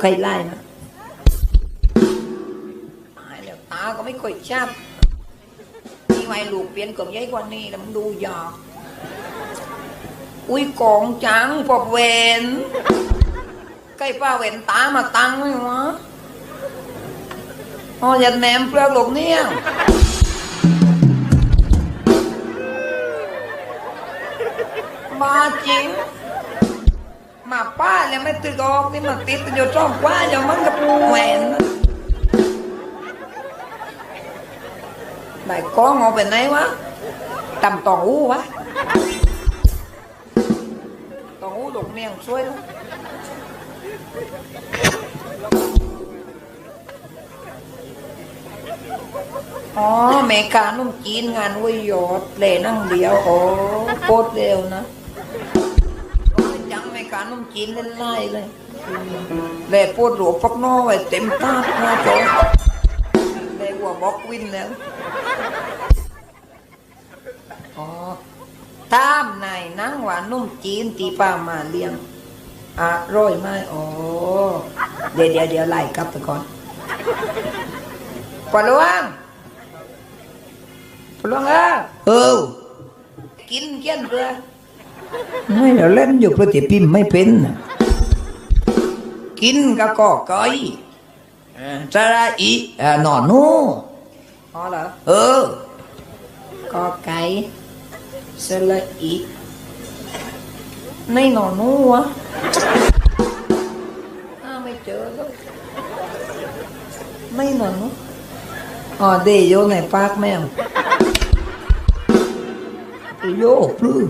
ใครไล่นะตายแล้วตาก็ไม่ค่อยชัดนี่ไว้ลูกเปลี่ยนกับยัยกว่านี้แล้วมันดูยากอุ้ยกองจังพอบเวนใกล้ป้าเวนตามาตังไหมวะอ๋อยันแหนมเปลือกหลกเนี่ยมาจริง มาป้ายังไม่ตึกออกนี่มันติดอยู่ช่องกว่าอย่างมันกับแหวนได้กล้องเอาไปไหนวะตำตองหูวะตองหูดกเมียงช่วยแล้วอ๋อเมกานุ่มจีนงานวิยอดเลยนั่งเดียวโอ้โคตรเร็วนะโอ้ย การนุ่มจีนเล่นไล่เลยแล่ปวดหัวปักนอไว้เต็มตาหน้าจอแล่หัวบอกวินแล้วอ๋อตามนายนั่งว่านุ่มจีนตีป้ามาเลี้ยงอร่อยไหมอ๋อเดี๋ยวเดี๋ยวเดี๋ยวไล่กลับไปก่อนปลวงปลวงเออเออกินเกี้ยนเพื่อ ไม่เราเล่นอยู่เพราะที่พิมพ์ไม่เป็นน่ะกินก็ก็ก้อยเอ่อสระอีเอ่อหนอนนูอ๋อเหรอเออก็ไก่สระอีในหนอนนูวะอ้าวไม่เจอเลยไม่หนอนนูอ๋อเดโยในปากแมวโยปลื้อ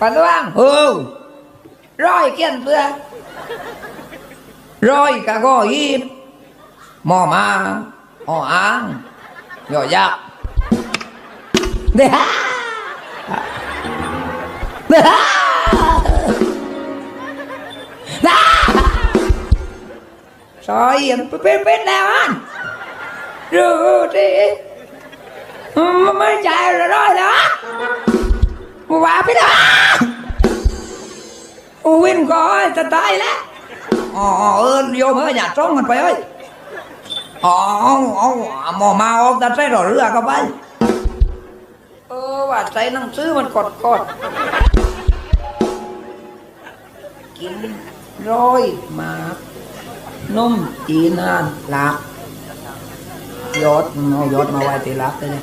ปานว่างเออร้อยเกี้ยนเพื่อร้อยกะก็ยีบหมอมาอ๋ออ่างยอยักษ์เด้อเด้อเด้อซอยเอ็มเป็นเป็นแล้วอันรู้ดิไม่ใจร้อนก็จะตายแล้วอ๋อเออโยมเอ้ยอย่าจ้องกันไปเอ้ยอ๋ออ๋อหมอมาออกแต่ใส่หรอเรือก็ไปเออว่าใส่หนังซื้อมันกดกดกินร้อยมากนุ่มจีนานหลักยอดเอายอดมาไว้ที่หลักเลย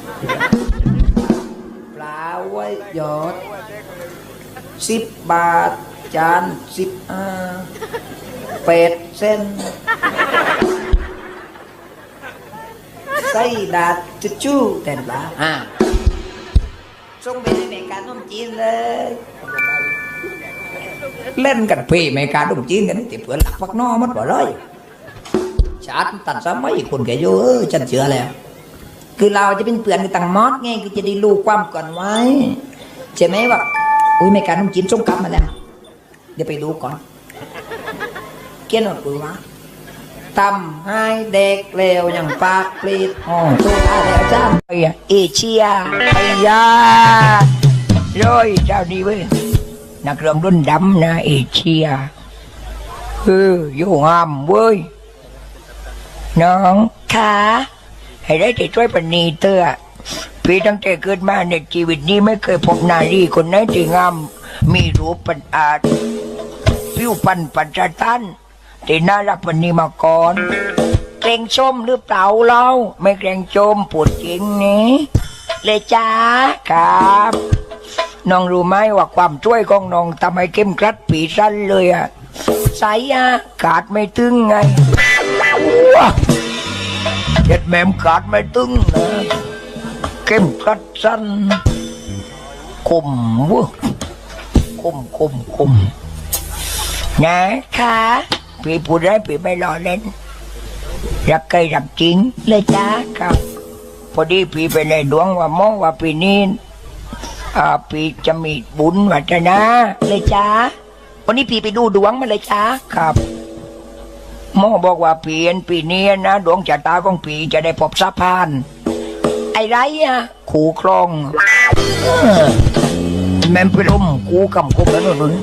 ไว้หยอดสิบบาท จานสิบอ่าเป็ดเส้นไส้ดาดจุจู้แต่นปลาอ่าส่งไปในเมกาขนมจีนเลย เล่นกันพี่เมกาขนมจีนกันนี่ติเพื่อนหลักพักนอมันบ่เลยชาติตันสมัยคนแกอยู่เออฉันเชื่อแล้ว คือเราจะเป็นเพื่อนกันต่างมอดไงคือจะได้รู้ความก่อนไว้ใช่ไหมว่าอุ้ยไม่การน้ำจีนส่งกลับมาแล้ว เดี๋ยวไปดูก่อน เกี่ยนหนดปุยวะทำให้เด็กเลวอย่างปากปลีดอ๋อตัวอะไรอาจารย์เอเชียไอยาร้อยเจ้าดีเว้ยนักเรียนรุ่นดำนะเอเชียเอออยู่งามเว้ยน้องค่ะ ให้ได้แต่ช่วยปณีเตอร์พี่ตั้งแต่เกิดมาในชีวิตนี้ไม่เคยพบนารีคนไหนที่งามมีรูปปันอาจผิวปันปัจจตันที่น่ารักปณีมาก่อนเกรงชมหรือเปล่าเราไม่เกรงชมปวดจริงนี้เลยจ้าครับน้องรู้ไหมว่าความช่วยของน้องทำให้เข้มกรัดปีสั้นเลยอะสายยากาดไม่ตึงไง เจ็ดแมมขาดไม่ตึงนะเข้มกัดสั้นคมเวะคมคมคมนะคะพี่พูดได้พี่ไม่รอเล่นรักใครรักจริงเลยจ้าครับ พอดีพี่ไปในดวงว่าหมอว่าปีนี้อ่าพี่จะมีบุญวัฒนาเลยจ้าวันนี้พี่ไปดูดวงมาเลยจ้าครับ หมอบอกว่าปีนปีนี้นะ ดวงชะตาของผีจะได้พบสะพาน ไอ้ไรอะขู่คลอง แม่มไปล้มกูกำกบแล้วนุ่น